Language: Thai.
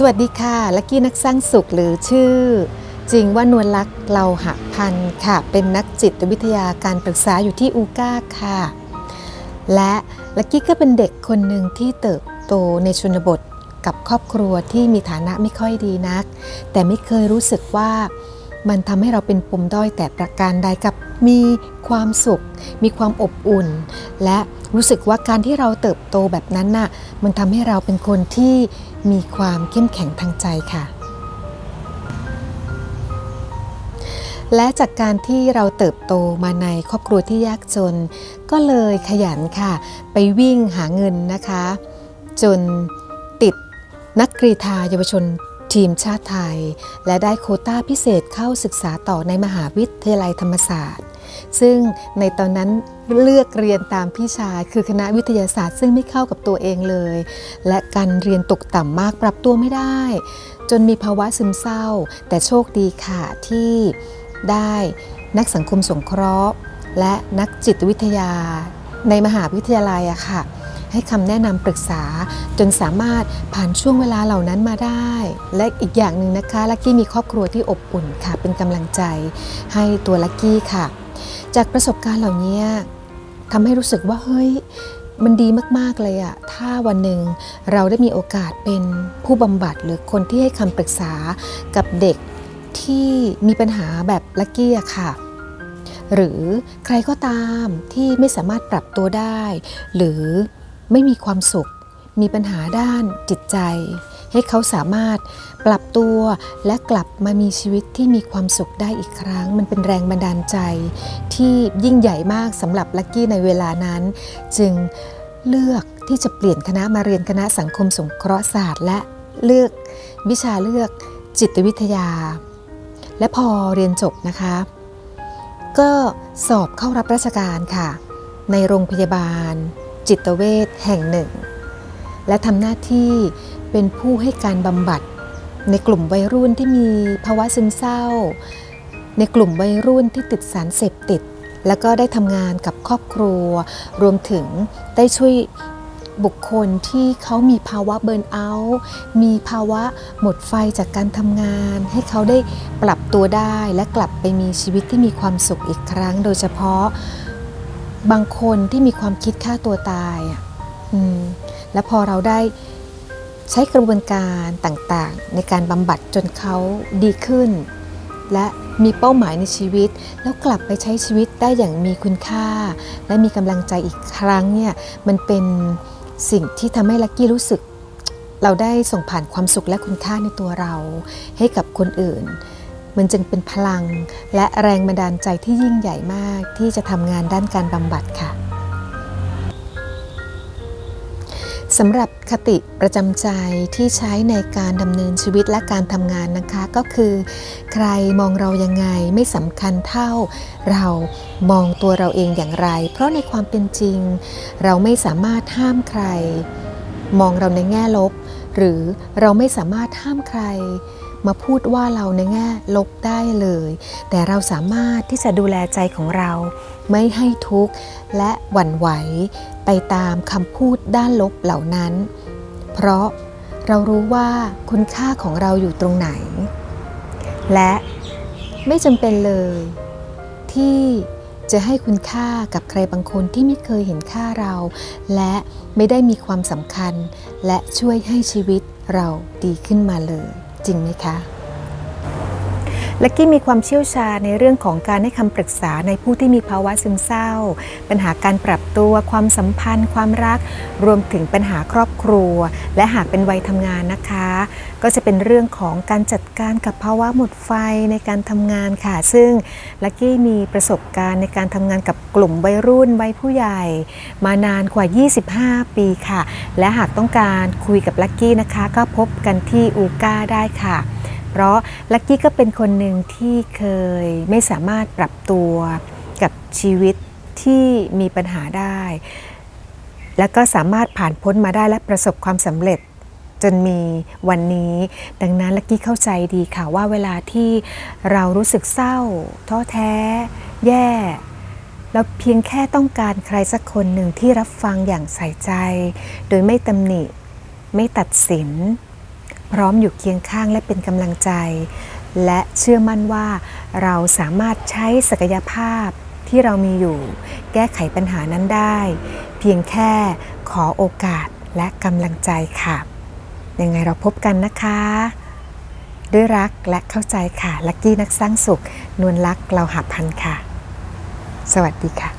สวัสดีค่ะ ลักกี้นักสร้างสุขหรือชื่อ จริงว่านวลลักษ์เราหะพันธ์ค่ะ เป็นนักจิตวิทยาการปรึกษาอยู่ที่อูก้าค่ะ และลักกี้ก็เป็นเด็กคนหนึ่งที่เติบโตในชนบทกับครอบครัวที่มีฐานะไม่ค่อยดีนัก แต่ไม่เคยรู้สึกว่า มันทำให้เราเป็นปมด้อยแต่ประการใดกับมีความสุข มีความอบอุ่น และรู้สึกว่าการที่เราเติบโตแบบนั้นน่ะมันทำให้เราเป็นคนที่มีความเข้มแข็งทางใจค่ะ และจากการที่เราเติบโตมาในครอบครัวที่ยากจน ก็เลยขยันค่ะ ไปวิ่งหาเงินนะคะ จนติดนักกรีฑาเยาวชน ทีมชาติไทย และได้โคต้าพิเศษเข้าศึกษาต่อในมหาวิทยาลัยธรรมศาสตร์ ซึ่งในตอนนั้นเลือกเรียนตามพี่ชายคือคณะวิทยาศาสตร์ ซึ่งไม่เข้ากับตัวเองเลย และการเรียนตกต่ำมากปรับตัวไม่ได้ จนมีภาวะซึมเศร้า แต่โชคดีค่ะที่ได้นักสังคมสงเคราะห์ และนักจิตวิทยาในมหาวิทยาลัยอะค่ะ ให้คำแนะนำปรึกษา จนสามารถผ่านช่วงเวลาเหล่านั้นมาได้ และอีกอย่างหนึ่งนะคะลักกี้มีครอบครัวที่อบอุ่นค่ะ เป็นกำลังใจให้ตัวลักกี้ค่ะ จากประสบการณ์เหล่านี้ทำให้รู้สึกว่าเฮ้ยมันดีมาก ๆ เลยอะถ้าวันหนึ่งเราได้มีโอกาสเป็นผู้บำบัดหรือคนที่ให้คำปรึกษากับเด็กที่มีปัญหาแบบลักกี้อะค่ะ หรือใครก็ตามที่ไม่สามารถปรับตัวได้ หรือ ไม่มีความสุข มีปัญหาด้านจิตใจ ให้เขาสามารถปรับตัวและกลับมามีชีวิตที่มีความสุขได้อีกครั้ง มันเป็นแรงบันดาลใจ ที่ยิ่งใหญ่มากสำหรับลักกี้ในเวลานั้น จึงเลือกที่จะเปลี่ยนคณะมาเรียนคณะสังคมสงเคราะห์ศาสตร์ และเลือกวิชาเลือกจิตวิทยา และพอเรียนจบนะคะ ก็สอบเข้ารับราชการค่ะ ในโรงพยาบาล จิตเวชแห่งหนึ่ง และทำหน้าที่เป็นผู้ให้การบำบัด ในกลุ่มวัยรุ่นที่มีภาวะซึมเศร้า ในกลุ่มวัยรุ่นที่ติดสารเสพติด แล้วก็ได้ทำงานกับครอบครัว รวมถึงได้ช่วยบุคคลที่เขามีภาวะเบิร์นเอาท์มีภาวะหมดไฟจากการทำงาน ให้เขาได้ปรับตัวได้และกลับไปมีชีวิตที่มีความสุขอีกครั้ง โดยเฉพาะ บางคนที่มีความคิดฆ่าตัวตายอะและพอเราได้ใช้กระบวนการต่างๆ ในการบำบัดจนเขาดีขึ้น และมีเป้าหมายในชีวิต แล้วกลับไปใช้ชีวิตได้อย่างมีคุณค่า และมีกำลังใจอีกครั้งเนี่ยมันเป็นสิ่งที่ทำให้ลักกี้รู้สึก เราได้ส่งผ่านความสุขและคุณค่าในตัวเราให้กับคนอื่น มันจึงเป็นพลัง และแรงบันดาลใจที่ยิ่งใหญ่มากที่จะทำงานด้านการบำบัดค่ะสำหรับคติประจำใจที่ใช้ในการดำเนินชีวิตและการทำงานนะคะ ก็คือ ใครมองเรายังไงไม่สำคัญเท่า เรามองตัวเราเองอย่างไร เพราะในความเป็นจริง เราไม่สามารถห้ามใคร มองเราในแง่ลบ หรือเราไม่สามารถห้ามใคร มาพูดว่าเราในแง่ลบได้เลย แต่เราสามารถที่จะดูแลใจของเรา ไม่ให้ทุกข์และหวั่นไหวไปตามคำพูดด้านลบเหล่านั้น เพราะเรารู้ว่าคุณค่าของเราอยู่ตรงไหน และไม่จำเป็นเลย ที่จะให้คุณค่ากับใครบางคนที่ไม่เคยเห็นค่าเรา และไม่ได้มีความสำคัญ และช่วยให้ชีวิตเราดีขึ้นมาเลย จริงไหมคะ ลักกี้มีความเชี่ยวชาญในเรื่องของการให้คำปรึกษาในผู้ที่มีภาวะซึมเศร้า ปัญหาการปรับตัว ความสัมพันธ์ ความรัก รวมถึงปัญหาครอบครัว และหากเป็นวัยทำงานนะคะ ก็จะเป็นเรื่องของการจัดการกับภาวะหมดไฟในการทำงานค่ะ ซึ่งลักกี้มีประสบการณ์ในการทำงานกับกลุ่มวัยรุ่นวัยผู้ใหญ่ มานานกว่า 25 ปีค่ะ และหากต้องการคุยกับลักกี้นะคะ ก็พบกันที่อูก้าได้ค่ะ เพราะลักกี้ก็เป็นคนหนึ่งที่เคยไม่สามารถปรับตัวกับชีวิตที่มีปัญหาได้ แล้วก็สามารถผ่านพ้นมาได้และประสบความสำเร็จจนมีวันนี้ ดังนั้นลักกี้เข้าใจดีค่ะว่าเวลาที่เรารู้สึกเศร้า ท้อแท้ แย่เราเพียงแค่ต้องการใครสักคนหนึ่งที่รับฟังอย่างใส่ใจ โดยไม่ตำหนิ ไม่ตัดสิน พร้อมอยู่เคียงข้างและเป็นกำลังใจ และเชื่อมั่นว่าเราสามารถใช้ศักยภาพที่เรามีอยู่ แก้ไขปัญหานั้นได้ เพียงแค่ขอโอกาสและกำลังใจค่ะ ยังไงเราพบกันนะคะ ด้วยรักและเข้าใจค่ะ ลักกี้นักสร้างสุข นวลลักษ์เราหาพันค่ะ สวัสดีค่ะ